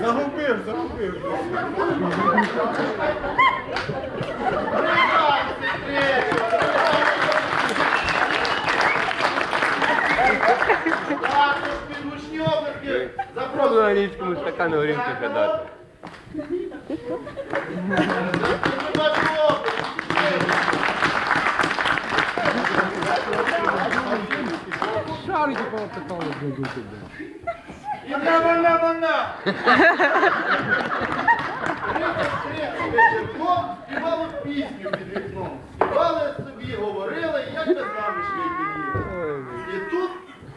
Загубив, загубив. Підгучньовники. Пробую Запрошую. англійському стакану горілки гадати. Шарики дядюки. Вона, вона, вона. Співали пісню під вікном. Співали собі, говорили, як би заміж вийти.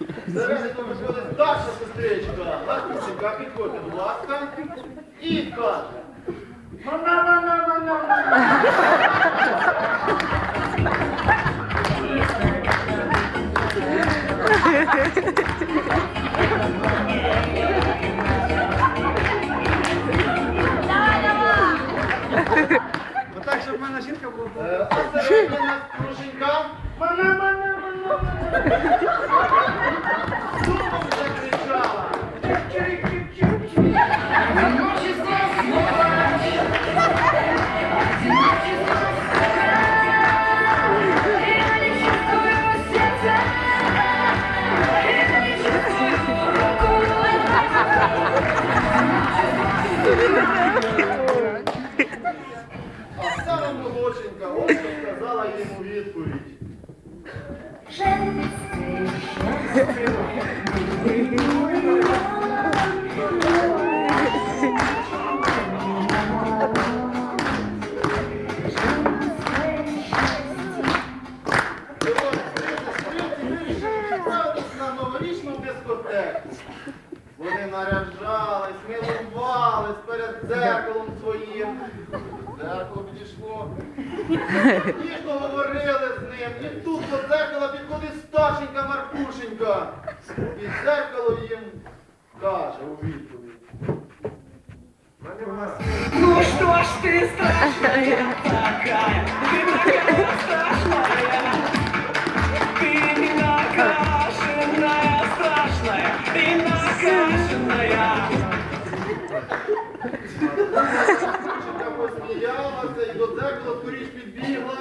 Всередину виходить Даша сестричка, Ластусенька, підходьте, будь ласка, і каже. Мана, мана, мана, мана. Отак, Вони наряжались, милувались перед дзеркалом своїм. Дзеркало підійшло. Ніжно говорили з ним. І тут до дзеркала підходить старшенька Маркушенька. І дзеркало їм каже у відповідь. Ну что ж ты страшная такая, ты такая страшная, Маркушенька посміялася і до скоріш підбігла.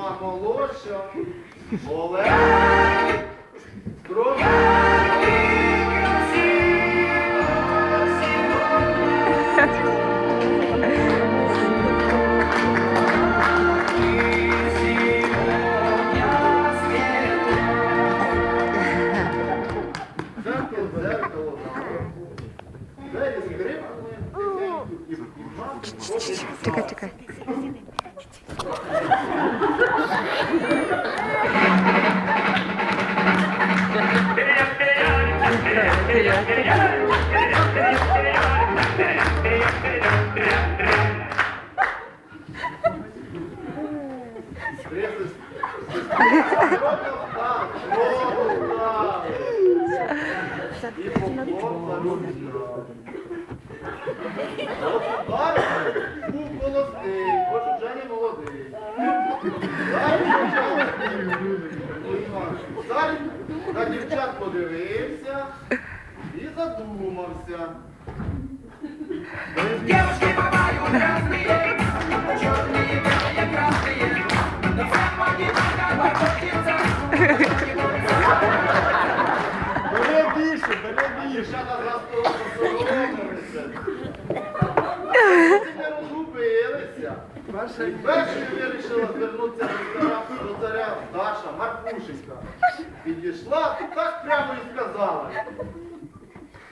Ну а молодша. Трохи. Молодий. На дівчат подивився задумався. Девушки бывают разные, черные, белые, красные. Но всем одинаково хочется. Бери більше, бери більше. Дівчата зразу посоромилися. Вони не розгубилися. Перший Першою вирішила звернутися до царя, до царя Даша Маркушенька. Підійшла так прямо і сказала.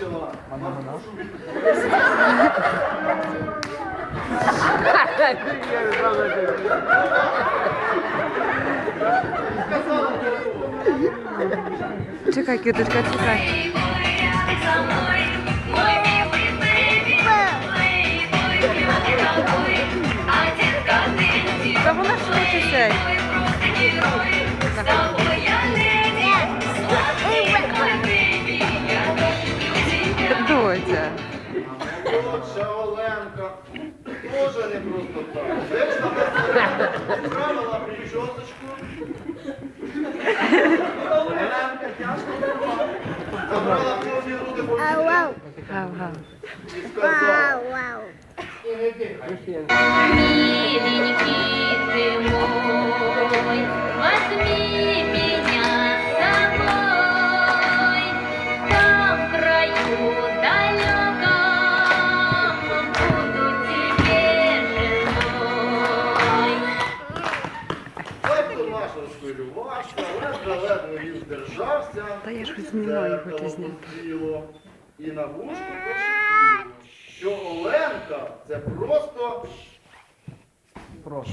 дорогу. Чекай, квіточка, чекай. Та вона швидше сядь. Молодша Оленка. Тоже не просто так. Де ж там справила причосочку? Оленка тяжко тримала. Забрала повні груди по Гав-гав. і сказала. Вау, ты Та я хоч знімаю, хочу зняти. І на вушку пошипіло, що Оленка це просто Прошу.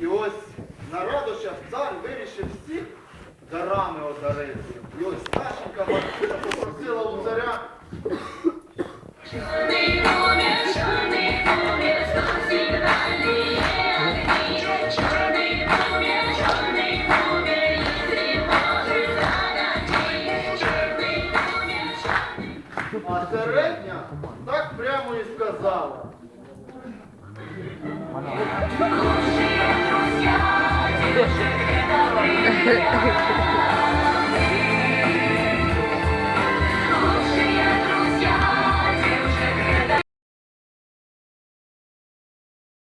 І ось на радощах цар вирішив всіх дарами одарити. І ось Сашенька попросила у царя прямо і сказала.